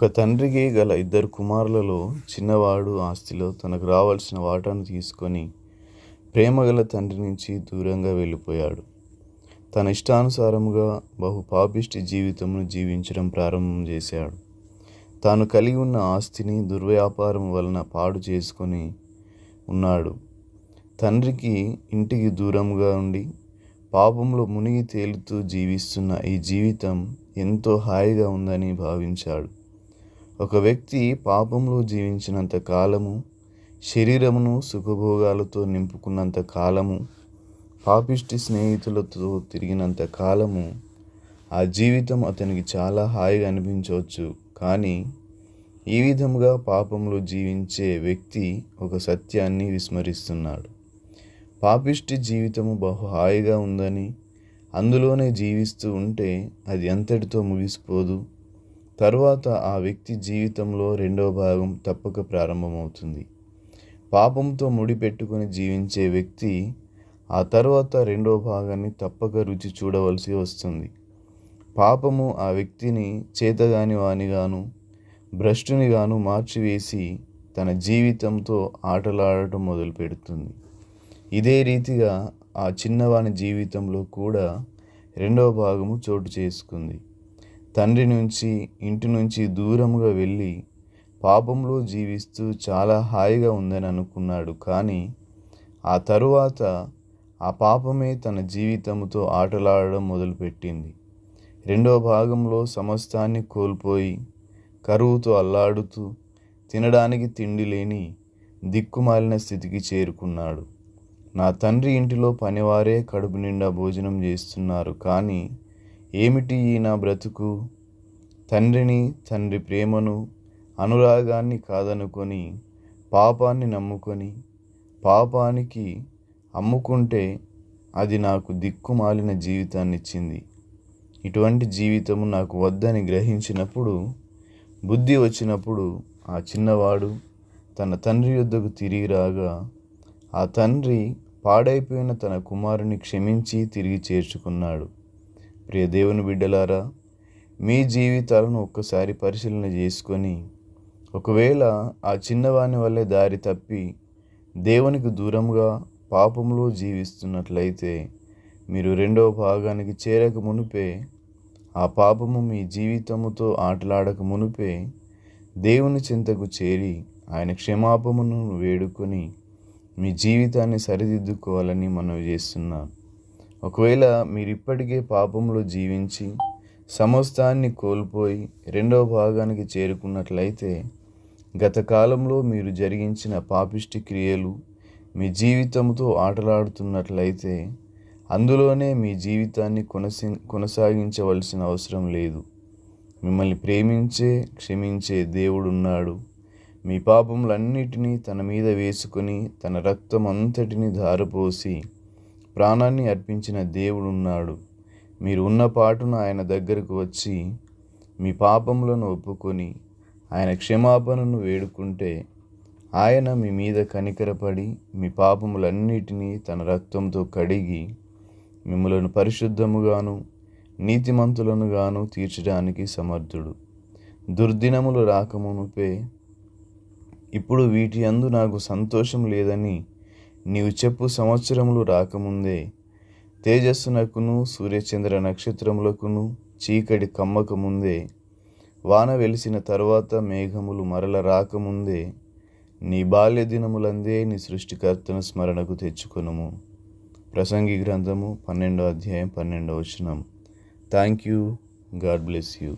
ఒక తండ్రికి గల ఇద్దరు కుమారులలో చిన్నవాడు ఆస్తిలో తనకు రావాల్సిన వాటాను తీసుకొని ప్రేమగల తండ్రి నుంచి దూరంగా వెళ్ళిపోయాడు. తన ఇష్టానుసారముగా బహు పాపిష్టి జీవితమును జీవించడం ప్రారంభం చేశాడు. తాను కలిగి ఉన్న ఆస్తిని దుర్వ్యాపారం వలన పాడు చేసుకొని ఉన్నాడు. తండ్రికి ఇంటికి దూరంగా ఉండి పాపంలో మునిగి తేలుతూ జీవిస్తున్న ఈ జీవితం ఎంతో హాయిగా ఉందని భావించాడు. ఒక వ్యక్తి పాపంలో జీవించినంత కాలము శరీరమును సుఖభోగాలతో నింపుకున్నంత కాలము పాపిష్టి స్నేహితులతో తిరిగినంత కాలము ఆ జీవితం అతనికి చాలా హాయిగా అనిపించవచ్చు. కానీ ఈ విధముగా పాపంలో జీవించే వ్యక్తి ఒక సత్యాన్ని విస్మరిస్తున్నాడు. పాపిష్టి జీవితము బహు హాయిగా ఉందని అందులోనే జీవిస్తూ ఉంటే అది అంతటితో ముగిసిపోదు. తరువాత ఆ వ్యక్తి జీవితంలో రెండవ భాగం తప్పక ప్రారంభమవుతుంది. పాపంతో ముడిపెట్టుకుని జీవించే వ్యక్తి ఆ తర్వాత రెండవ భాగాన్ని తప్పక రుచి చూడవలసి వస్తుంది. పాపము ఆ వ్యక్తిని చేతగాని వానిగాను భ్రష్టునిగాను మార్చివేసి తన జీవితంతో ఆటలాడటం మొదలు పెడుతుంది ఇదే రీతిగా ఆ చిన్నవాని జీవితంలో కూడా రెండవ భాగము చోటు చేసుకుంది. తండ్రి నుంచి ఇంటి నుంచి దూరంగా వెళ్ళి పాపంలో జీవిస్తూ చాలా హాయిగా ఉందని అనుకున్నాడు. కానీ ఆ తరువాత ఆ పాపమే తన జీవితంతో ఆటలాడడం మొదలుపెట్టింది. రెండవ భాగంలో సమస్తాన్ని కోల్పోయి కరువుతో అల్లాడుతూ తినడానికి తిండి లేని దిక్కుమాలిన స్థితికి చేరుకున్నాడు. నా తండ్రి ఇంటిలో పనివారే కడుపు నిండా భోజనం చేస్తున్నారు. కానీ ఏమిటి ఈ నా బ్రతుకు? తండ్రిని తండ్రి ప్రేమను అనురాగాన్ని కాదనుకొని పాపాన్ని నమ్ముకొని పాపానికి అమ్ముకుంటే అది నాకు దిక్కుమాలిన జీవితాన్ని ఇచ్చింది ఇటువంటి జీవితము నాకు వద్దని గ్రహించినప్పుడు బుద్ధి వచ్చినప్పుడు ఆ చిన్నవాడు తన తండ్రి యొద్దకు తిరిగి రాగా ఆ తండ్రి పాడైపోయిన తన కుమారుని క్షమించి తిరిగి చేర్చుకున్నాడు. ప్రియ దేవుని బిడ్డలారా మీ జీవితాలను ఒక్కసారి పరిశీలన చేసుకొని ఒకవేళ ఆ చిన్నవాని వల్లే దారి తప్పి దేవునికి దూరంగా పాపంలో జీవిస్తున్నట్లయితే మీరు రెండవ భాగానికి చేరక మునిపే ఆ పాపము మీ జీవితముతో ఆటలాడక మునిపే దేవుని చింతకు చేరి ఆయన క్షమాపమును వేడుకొని మీ జీవితాన్ని సరిదిద్దుకోవాలని మనం చేస్తున్నాను. ఒకవేళ మీరు ఇప్పటికే పాపంలో జీవించి సమస్తాన్ని కోల్పోయి రెండవ భాగానికి చేరుకున్నట్లయితే గత కాలంలో మీరు జరిగించిన పాపిష్టి క్రియలు మీ జీవితంతో ఆటలాడుతున్నట్లయితే అందులోనే మీ జీవితాన్ని కొనసి కొనసాగించవలసిన అవసరం లేదు. మిమ్మల్ని ప్రేమించే క్షమించే దేవుడున్నాడు. మీ పాపములన్నిటినీ తన మీద వేసుకొని తన రక్తం అంతటిని ధారపోసి ప్రాణాన్ని అర్పించిన దేవుడున్నాడు. మీరు ఉన్న పాటున ఆయన దగ్గరకు వచ్చి మీ పాపములను ఒప్పుకొని ఆయన క్షమాపణను వేడుకుంటే ఆయన మీ మీద కనికరపడి మీ పాపములన్నిటినీ తన రక్తంతో కడిగి మిమ్మలను పరిశుద్ధముగాను నీతిమంతులనుగాను తీర్చడానికి సమర్థుడు. దుర్దినములు రాకమునుపే ఇప్పుడు వీటి అందు నాకు సంతోషం లేదని నీవు చెప్పు సంవత్సరములు రాకముందే. తేజస్సునకును సూర్యచంద్ర నక్షత్రములకును చీకటి కమ్మక ముందే వాన వెలిసిన తర్వాత మేఘములు మరల రాకముందే. నీ బాల్య దినములందే నీ సృష్టికర్తను స్మరణకు తెచ్చుకొనుము. ప్రసంగి గ్రంథము పన్నెండో అధ్యాయం పన్నెండవ వచనం. Thank you God bless you